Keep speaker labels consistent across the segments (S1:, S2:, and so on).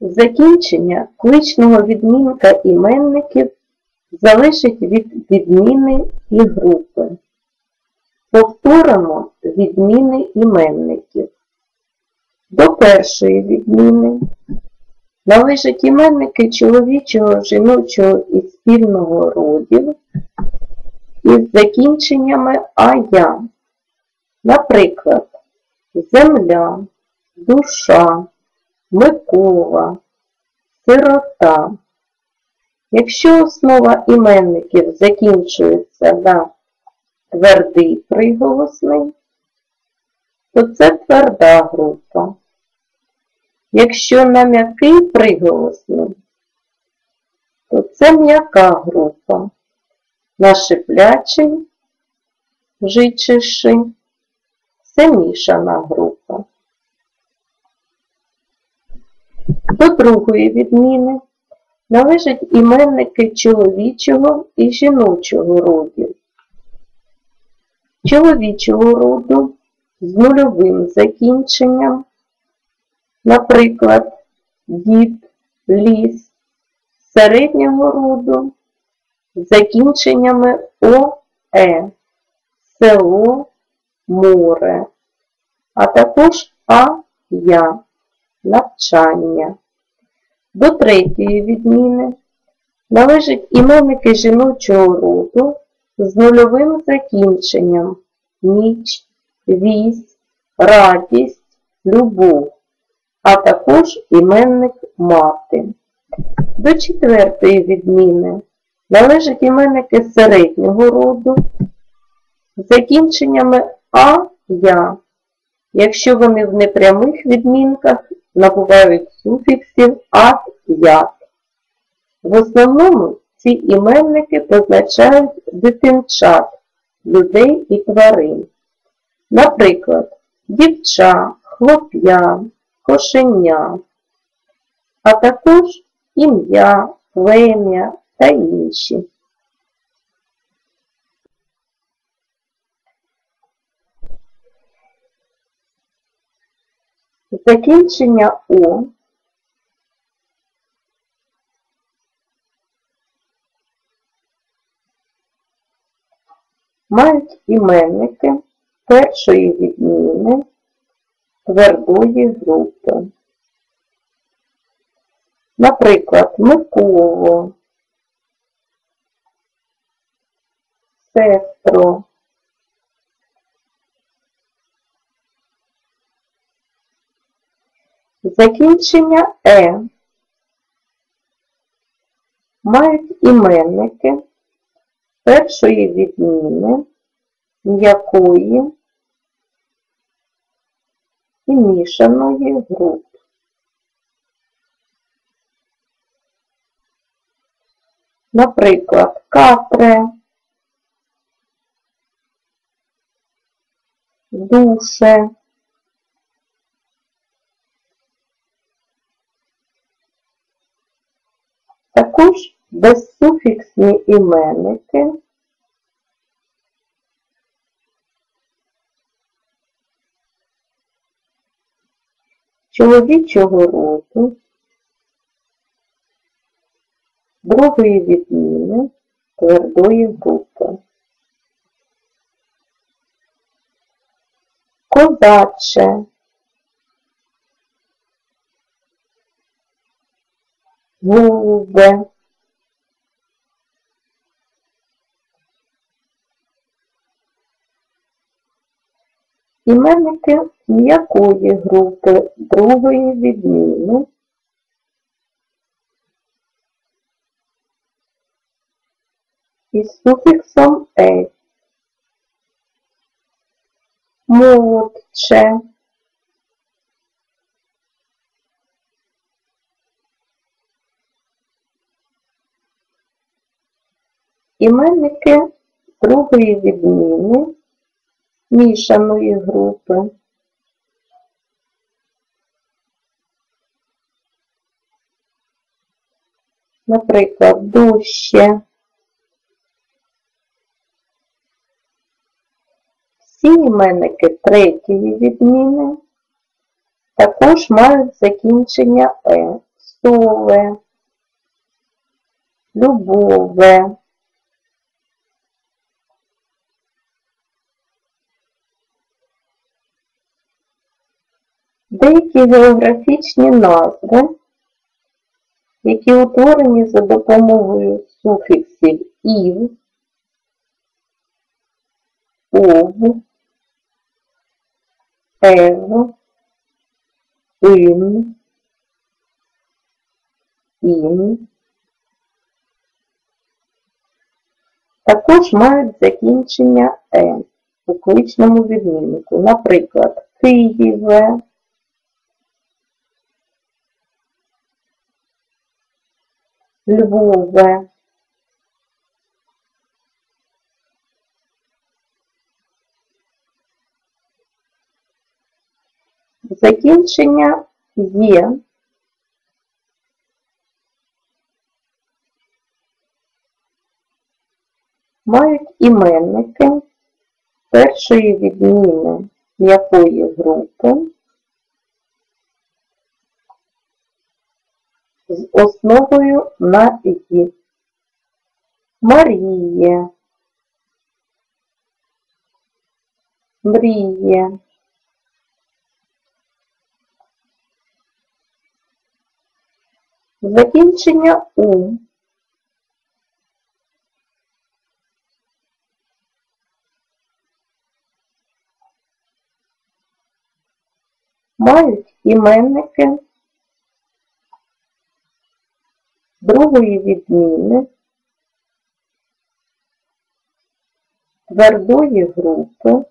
S1: Закінчення кличного відмінка іменників залежить від відміни і групи. Повторимо відміни іменників. До першої відміни належать іменники чоловічого, жіночого і спільного родів із закінченнями ая. Наприклад, земля, душа, Микола, сирота. Якщо основа іменників закінчується на твердий приголосний, то це тверда група. Якщо на м'який приголосний, то це м'яка група. На шиплячий, жичиши, це мішана група. До другої відміни належать іменники чоловічого і жіночого родів. Чоловічого роду з нульовим закінченням, наприклад, дід, ліс, середнього роду з закінченнями ОЕ, село, море, а також А-Я навчання. До третьої відміни належать іменники жіночого роду з нульовим закінченням ніч, вісь, радість, любов, а також іменник мати. До четвертої відміни належать іменники середнього роду з закінченнями а, я, якщо вони в непрямих відмінках набувають суфіксів ат як. В основному ці іменники позначають дитинчат, людей і тварин. Наприклад, дівча, хлоп'я, кошеня, а також ім'я, плем'я та інші. Закінчення О мають іменники першої відміни твердої групи. Наприклад, Миколо, сестро, Закінчення Е мають іменники першої відміни, м'якої і мішаної груп. Наприклад, катре, душе, Також безсуфіксні іменники. Чоловічого роду, другої відміни. Твердої групи. Козаче, голубе, Іменники м'якої групи другої відміни. Із суфіксом «е». Молодче, Іменники другої відміни мішаної групи. Наприклад, дужче. Всі іменники третьої відміни також мають закінчення Е сове, любове. Деякі географічні назви, які утворені за допомогою суфіксів ів, ов, ев, ин, ін, також мають закінчення «е» у кличному відмінку. Наприклад, Києве, Львове, закінчення є. Мають іменники першої відміни м'якої групи з основою на «і». Марія, мріє, закінчення у мають іменники другої відміни твердої групи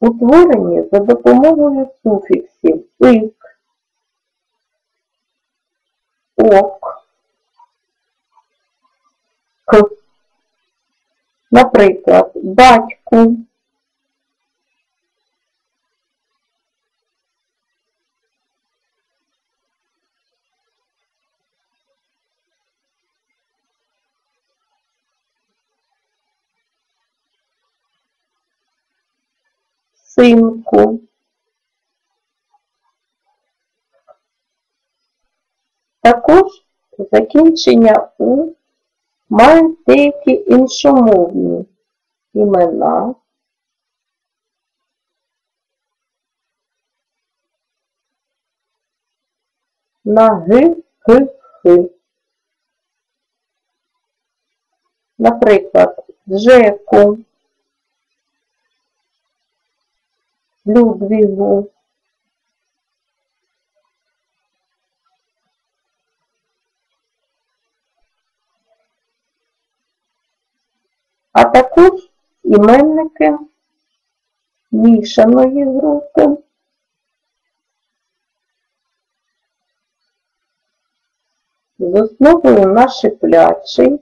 S1: утворені за допомогою суфіксів ик, ок, к. Наприклад, батьку, синку, також закінчення у мають деякі іншомовні. Імена, на г, х, х. Наприклад, Джеку, Людвігу, а також іменники мішаної групи, з основою на шиплячий,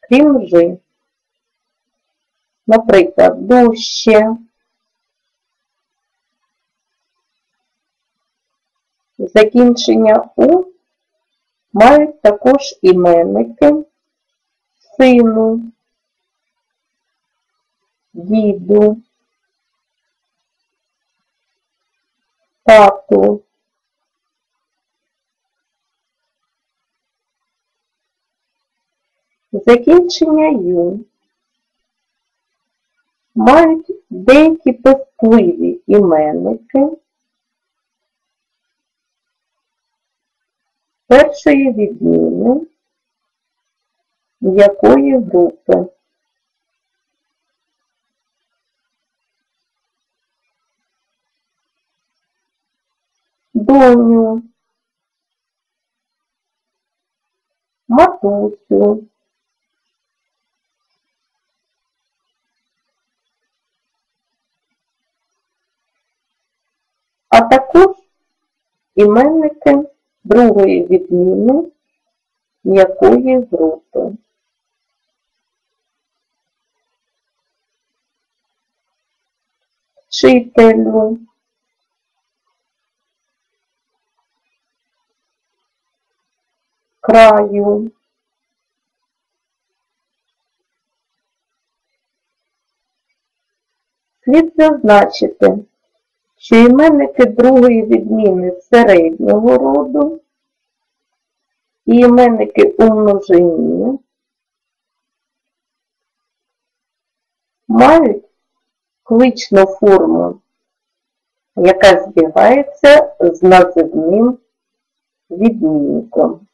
S1: крім жи. Наприклад, дужче, закінчення у мають також іменники сину, діду, тату, закінчення ю мають деякі пестливі іменники першої відміни м'якої групи. Доню, матусю, а також іменники другої відміни м'якої групи. Вчителю, краю, Слід зазначити, що іменники другої відміни середнього роду і іменники у множині мають кличну форму, яка збігається з називним відмінком.